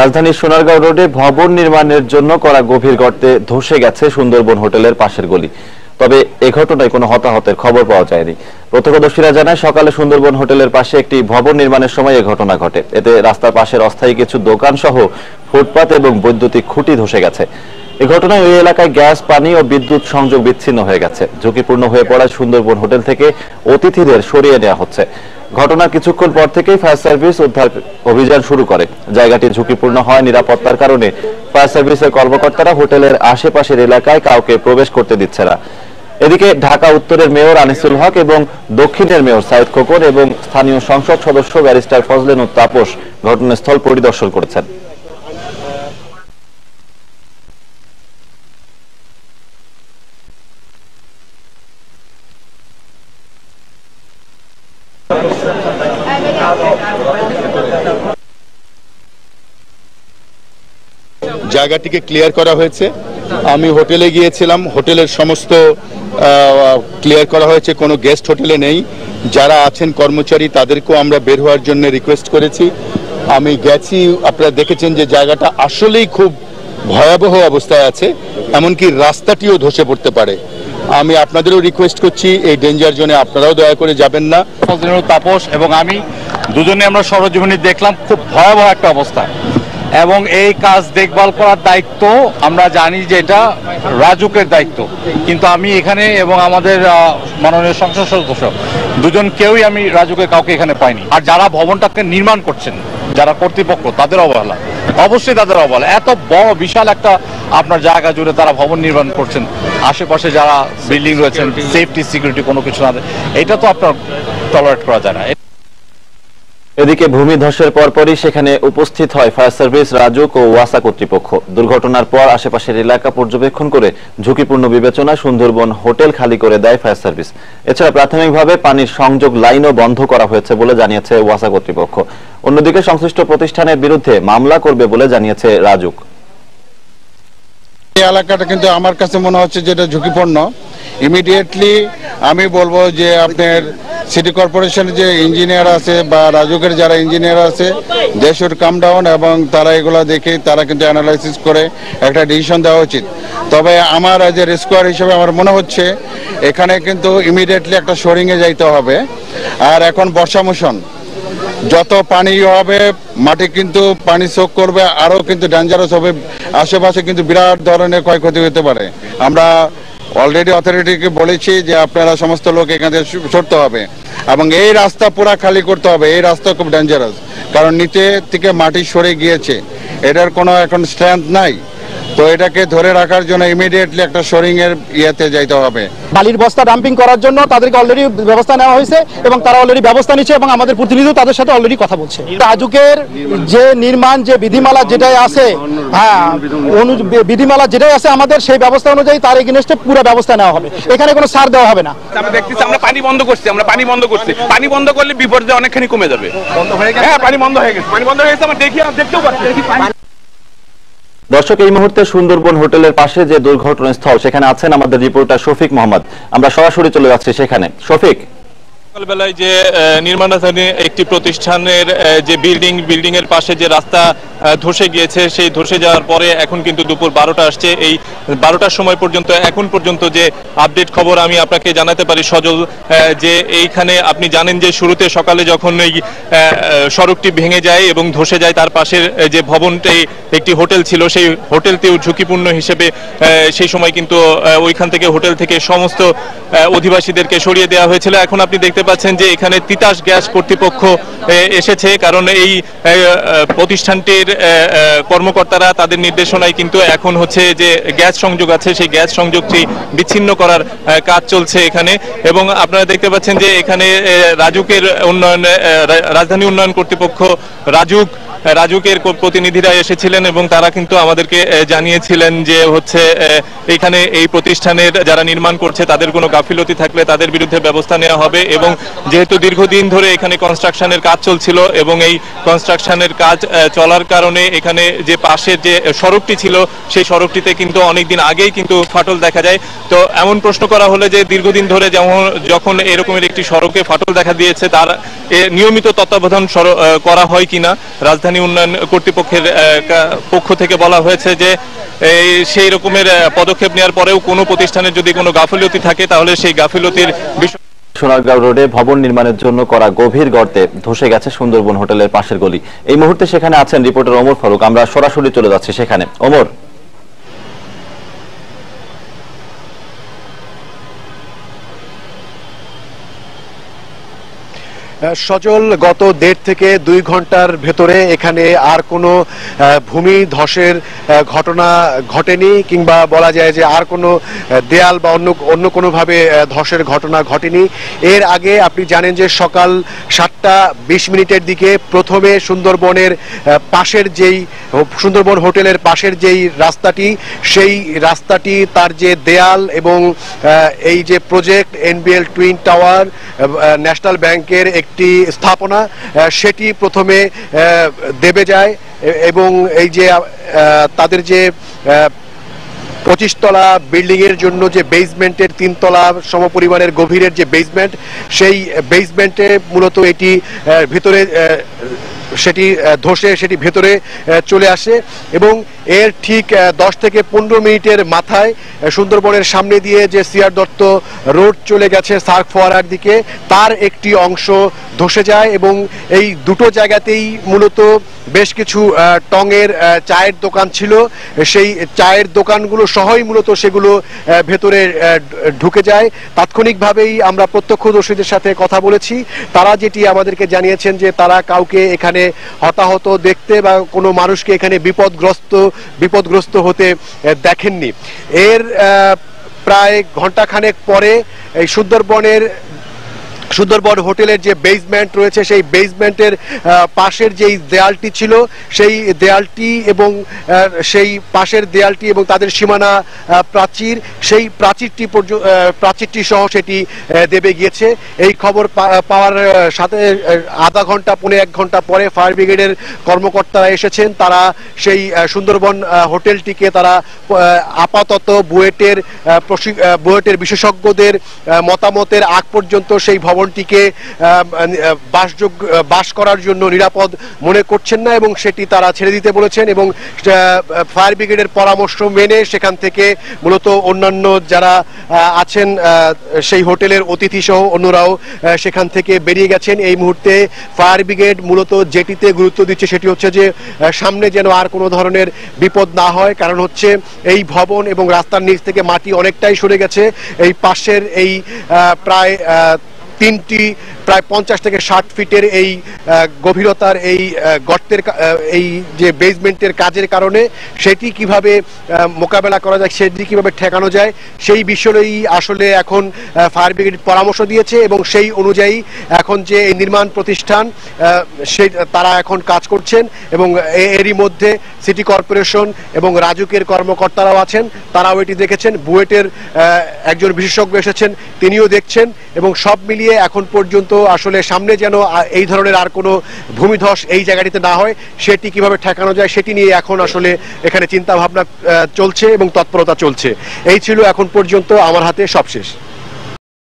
রাজধানীর সোনারগাঁও রোডে ভবন নির্মাণের জন্য করা গভীর গর্তে ধসে গেছে সুন্দরবন হোটেলের পাশের গলি। তবে এ ঘটনায় কোনো হতাহতের খবর পাওয়া যায়নি। প্রত্যক্ষদর্শীরা জানায়, সকালে সুন্দরবন হোটেলের পাশে একটি ভবন নির্মাণের সময় এ ঘটনা ঘটে। এতে রাস্তার পাশের অস্থায়ী কিছু দোকান সহ ফুটপাত এবং বৈদ্যুতিক খুঁটি ধসে গেছে। এ ঘটনায় ওই এলাকায় গ্যাস, পানি ও বিদ্যুৎ সংযোগ বিচ্ছিন্ন হয়ে গেছে। ঝুঁকিপূর্ণ হয়ে পড়ায় সুন্দরবন হোটেল থেকে অতিথিদের সরিয়ে নেওয়া হচ্ছে। ঘটনার কিছুক্ষণ পর থেকেই ফায়ার সার্ভিস উদ্ধার অভিযান শুরু করে। জায়গাটি ঝুঁকিপূর্ণ হয়, নিরাপত্তার কারণে। ফায়ার সার্ভিসের কর্মকর্তারা হোটেলের আশেপাশের এলাকায় কাউকে প্রবেশ করতে দিচ্ছে না। এদিকে ঢাকা উত্তরের মেয়র আনিসুল হক এবং দক্ষিণের মেয়র সাইদ খোকন এবং স্থানীয় সংসদ সদস্য ব্যারিস্টার ফজলেন ও তাপস ঘটনাস্থল পরিদর্শন করেছেন। জায়গাটিকে ক্লিয়ার করা হয়েছে। আমি হোটেলে গিয়েছিলাম। হোটেলের সমস্ত ক্লিয়ার করা হয়েছে। কোনো গেস্ট হোটেলে নেই। যারা আছেন কর্মচারী, তাদেরকেও আমরা বের হওয়ার জন্য রিকোয়েস্ট করেছি। আমি গেছি, আপনারা দেখেছেন যে জায়গাটা আসলেই খুব ভয়াবহ অবস্থায় আছে। এমনকি রাস্তাটিও ধসে পড়তে পারে। আমি আপনাদেরও রিকোয়েস্ট করছি, এই ডেঞ্জার জোনে আপনারাও দয়া করে যাবেন না। তাপস এবং আমি দুজনে আমরা সরজমিনী দেখলাম খুব ভয়াবহ একটা অবস্থা। এবং এই কাজ দেখভাল করার দায়িত্ব, আমরা জানি যে এটা রাজুকের দায়িত্ব। কিন্তু আমি এখানে এবং আমাদের মাননীয় সংসদ সদস্য দুজন কেউই আমি রাজুকের কাউকে এখানে পাইনি। আর যারা ভবনটাকে নির্মাণ করছেন, যারা কর্তৃপক্ষ, তাদের অবহেলা। অবশ্যই তাদের অবল এত বড় বিশাল একটা আপনার জায়গা জুড়ে তারা ভবন নির্মাণ করছেন। আশেপাশে যারা বিল্ডিং রয়েছেন সেফটি সিকিউরিটি কোনো কিছু না। এটা তো আপনার টলারেট করা যায় না। এদিকে ভূমি ধসের পরপরই সেখানে উপস্থিত হয় ফায়ার সার্ভিস রাজুক ও ওয়াসা কর্তৃপক্ষ। দুর্ঘটনার পর আশেপাশের এলাকা পর্যবেক্ষণ করে ঝুঁকিপূর্ণ বিবেচনায় সুন্দরবন হোটেল খালি করে দেয় ফায়ার সার্ভিস। এছাড়া প্রাথমিকভাবে পানির সংযোগ লাইনও বন্ধ করা হয়েছে বলে জানিয়েছে ওয়াসা কর্তৃপক্ষ। অন্যদিকে সংশ্লিষ্ট প্রতিষ্ঠানের বিরুদ্ধে মামলা করবে বলে জানিয়েছে রাজুক। এই এলাকাটা কিন্তু আমার কাছে মনে হচ্ছে যেটা ঝুঁকিপূর্ণ। ইমিডিয়েটলি আমি বলব যে আপনার সিটি কর্পোরেশনের যে ইঞ্জিনিয়ার আছে বা রাজুকের যারা ইঞ্জিনিয়ার আছে দে শুড কাম ডাউন এবং তারা এগুলো দেখে তারা কিন্তু অ্যানালাইসিস করে একটা ডিসিশন দেওয়া উচিত। তবে আমার যে রিস্কোয়ার হিসেবে আমার মনে হচ্ছে এখানে কিন্তু ইমিডিয়েটলি একটা শোরিংয়ে যাইতে হবে। আর এখন বর্ষা মোশন যত পানি হবে, মাটি কিন্তু পানি সোক করবে, আরও কিন্তু ডেঞ্জারাস হবে। আশেপাশে কিন্তু বিরাট ধরনের ক্ষয়ক্ষতি হতে পারে। আমরা অলরেডি অথরিটিকে বলেছি যে আপনারা সমস্ত লোক এখান থেকে সরতে হবে। এবং এই রাস্তা পুরা খালি করতে হবে। এই রাস্তা খুব ডেঞ্জারাস কারণ নিচে থেকে মাটি সরে গিয়েছে। এটার কোনো এখন স্ট্রেংথ নাই। তো এটাকে ধরে রাখার জন্য ইমিডিয়েটলি একটা শোরিং এর ইয়েতে যাইতে হবে। বালির বস্তা ডাম্পিং করার জন্য তাদেরকে অলরেডি ব্যবস্থা নেওয়া হয়েছে এবং তারা অলরেডি ব্যবস্থা নিচ্ছে এবং আমাদের প্রতিনিধিও তাদের সাথে অলরেডি কথা বলছে। রাজুকের যে নির্মাণ যে বিধিমালা যেটাই আছে হ্যাঁ বিধিমালা যেটাই আছে আমাদের সেই ব্যবস্থা অনুযায়ী তার এগেনস্টে পুরো ব্যবস্থা নেওয়া হবে। এখানে কোনো ছাড় দেওয়া হবে না। আমরা দেখতেছি আমরা পানি বন্ধ করছি আমরা পানি বন্ধ করছি। পানি বন্ধ করলে বিপর্যয় অনেকখানি কমে যাবে। হ্যাঁ পানি বন্ধ হয়ে গেছে। পানি বন্ধ হয়ে গেছে আমরা দেখি দেখতেও পাচ্ছি। দেখি পানি- দর্শক, এই মুহূর্তে সুন্দরবন হোটেলের পাশে যে দুর্ঘটনাস্থল, সেখানে আছেন আমাদের রিপোর্টার শফিক মোহাম্মদ। আমরা সরাসরি চলে যাচ্ছি সেখানে। শফিক। সকালবেলায় যে নির্মাণাধীন একটি প্রতিষ্ঠানের যে বিল্ডিং বিল্ডিং এর পাশে যে রাস্তা ধসে গিয়েছে। সেই ধসে যাওয়ার পরে এখন কিন্তু দুপুর বারোটা আসছে। এই বারোটার সময় পর্যন্ত, এখন পর্যন্ত যে আপডেট খবর আমি আপনাকে জানাতে পারি সজল যে এইখানে আপনি জানেন যে শুরুতে সকালে যখন এই সড়কটি ভেঙে যায় এবং ধসে যায়, তার পাশের যে ভবনটি, একটি হোটেল ছিল, সেই হোটেলটিও ঝুঁকিপূর্ণ হিসেবে সেই সময় কিন্তু ওইখান থেকে হোটেল থেকে সমস্ত অধিবাসীদেরকে সরিয়ে দেওয়া হয়েছিল। এখন আপনি দেখতে পাচ্ছেন যে এখানে তিতাস গ্যাস কর্তৃপক্ষ এসেছে। কারণ এই প্রতিষ্ঠানটির কর্মকর্তারা তাদের নির্দেশনায় কিন্তু এখন হচ্ছে যে গ্যাস সংযোগ আছে, সেই গ্যাস সংযোগটি বিচ্ছিন্ন করার কাজ চলছে এখানে। এবং আপনারা দেখতে পাচ্ছেন যে এখানে রাজুকের উন্নয়নে রাজধানী উন্নয়ন কর্তৃপক্ষ রাজুক রাজুকের প্রতিনিধিরা এসেছিলেন এবং তারা কিন্তু আমাদেরকে জানিয়েছিলেন যে হচ্ছে এখানে এই প্রতিষ্ঠানের যারা নির্মাণ করছে তাদের কোনো গাফিলতি থাকলে তাদের বিরুদ্ধে ব্যবস্থা নেওয়া হবে এবং যেহেতু দীর্ঘদিন ধরে এখানে কনস্ট্রাকশনের কাজ চলছিল এবং এই কনস্ট্রাকশনের কাজ চলার কারণে এখানে যে পাশের যে সড়কটি ছিল সেই সড়কটিতে কিন্তু অনেকদিন আগেই কিন্তু ফাটল দেখা যায়। তো এমন প্রশ্ন করা হলে যে দীর্ঘদিন ধরে যেমন, যখন এরকমের একটি সড়কে ফাটল দেখা দিয়েছে তার নিয়মিত তত্ত্বাবধান করা হয় কিনা? রাজধানী রাজধানী উন্নয়ন কর্তৃপক্ষের পক্ষ থেকে বলা হয়েছে যে, এই সেই রকমের পদক্ষেপ নেওয়ার পরেও কোনো প্রতিষ্ঠানের যদি কোনো গাফিলতি থাকে, তাহলে সেই গাফিলতির বিষয় সোনারগাঁও রোডে ভবন নির্মাণের জন্য করা গভীর গর্তে ধসে গেছে সুন্দরবন হোটেলের পাশের গলি। এই মুহূর্তে সেখানে আছেন রিপোর্টার ওমর ফারুক। আমরা সরাসরি চলে যাচ্ছি সেখানে। ওমর। সজল, গত দেড় থেকে দুই ঘণ্টার ভেতরে এখানে আর কোনো ভূমি ধসের ঘটনা ঘটেনি কিংবা বলা যায় যে আর কোনো দেয়াল বা অন্য অন্য কোনোভাবে ধসের ঘটনা ঘটেনি। এর আগে আপনি জানেন যে সকাল সাতটা বিশ মিনিটের দিকে প্রথমে সুন্দরবনের পাশের যেই সুন্দরবন হোটেলের পাশের যেই রাস্তাটি, সেই রাস্তাটি তার যে দেয়াল এবং এই যে project NBL twin tower national ব্যাংকের একটি স্থাপনা সেটি প্রথমে দেবে যায় এবং এই যে তাদের যে পঁচিশতলা বিল্ডিংয়ের জন্য যে বেসমেন্টের তিনতলা সমপরিমাণের গভীরের যে বেসমেন্ট সেই বেসমেন্টে মূলত এটি ভিতরে সেটি ধসে সেটি ভেতরে চলে আসে এবং এর ঠিক দশ থেকে পনেরো মিনিটের মাথায় সুন্দরবনের সামনে দিয়ে যে সিআর দত্ত রোড চলে গেছে সার্ক ফোয়ারার দিকে, তার একটি অংশ ধসে যায় এবং এই দুটো জায়গাতেই মূলত বেশ কিছু টঙের চায়ের দোকান ছিল। সেই চায়ের দোকানগুলো সহই মূলত সেগুলো ভেতরে ঢুকে যায়। তাৎক্ষণিকভাবেই আমরা প্রত্যক্ষদর্শীদের সাথে কথা বলেছি। তারা যেটি আমাদেরকে জানিয়েছেন যে তারা কাউকে এখানে হতাহত দেখতে বা কোনো মানুষকে এখানে বিপদগ্রস্ত বিপদগ্রস্ত হতে দেখেননি। এর প্রায় ঘন্টাখানেক পরে এই সুন্দরবনের সুন্দরবন হোটেলের যে বেসমেন্ট রয়েছে, সেই বেসমেন্টের পাশের যেই দেয়ালটি ছিল, সেই দেয়ালটি এবং সেই পাশের দেয়ালটি এবং তাদের সীমানা প্রাচীর, সেই প্রাচীরটি প্রাচীরটি সহ সেটি দেবে গিয়েছে। এই খবর পাওয়ার সাথে আধা ঘণ্টা, পৌনে এক ঘণ্টা পরে ফায়ার ব্রিগেডের কর্মকর্তারা এসেছেন। তারা সেই সুন্দরবন হোটেলটিকে তারা আপাতত বুয়েটের বুয়েটের বিশেষজ্ঞদের মতামতের আগ পর্যন্ত সেই ভবনটিকে আহ, বাসযোগ্য বাস করার জন্য নিরাপদ মনে করছেন না এবং সেটি তারা ছেড়ে দিতে বলেছেন এবং ফায়ার ব্রিগেডের পরামর্শ মেনে সেখান থেকে মূলত অন্যান্য যারা আছেন সেই হোটেলের অতিথি সহ অন্যরাও সেখান থেকে বেরিয়ে গেছেন। এই মুহূর্তে ফায়ার ব্রিগেড মূলত যেটিতে গুরুত্ব দিচ্ছে সেটি হচ্ছে যে সামনে যেন আর কোনো ধরনের বিপদ না হয়। কারণ হচ্ছে এই ভবন এবং রাস্তার নিচ থেকে মাটি অনেকটাই সরে গেছে। এই পাশের এই প্রায় তিনটি, প্রায় পঞ্চাশ থেকে ষাট ফিটের এই গভীরতার এই গর্তের এই যে বেসমেন্টের কাজের কারণে সেটি কীভাবে মোকাবেলা করা যায়, সেটি কীভাবে ঠেকানো যায়, সেই বিষয়েই আসলে এখন ফায়ার ব্রিগেড পরামর্শ দিয়েছে এবং সেই অনুযায়ী এখন যে এই নির্মাণ প্রতিষ্ঠান সে, তারা এখন কাজ করছেন এবং এরই মধ্যে সিটি কর্পোরেশন এবং রাজুকের কর্মকর্তারাও আছেন, তারাও এটি দেখেছেন, বুয়েটের একজন বিশেষজ্ঞ এসেছেন, তিনিও দেখছেন এবং সব মিলিয়ে এখন পর্যন্ত আসলে সামনে যেন এই ধরনের আর কোনো ভূমিধস এই জায়গাটিতে না হয়, সেটি কীভাবে ঠেকানো যায় সেটি নিয়ে এখন আসলে এখানে চিন্তা ভাবনা চলছে এবং তৎপরতা চলছে। এই ছিল এখন পর্যন্ত আমার হাতে সবশেষ।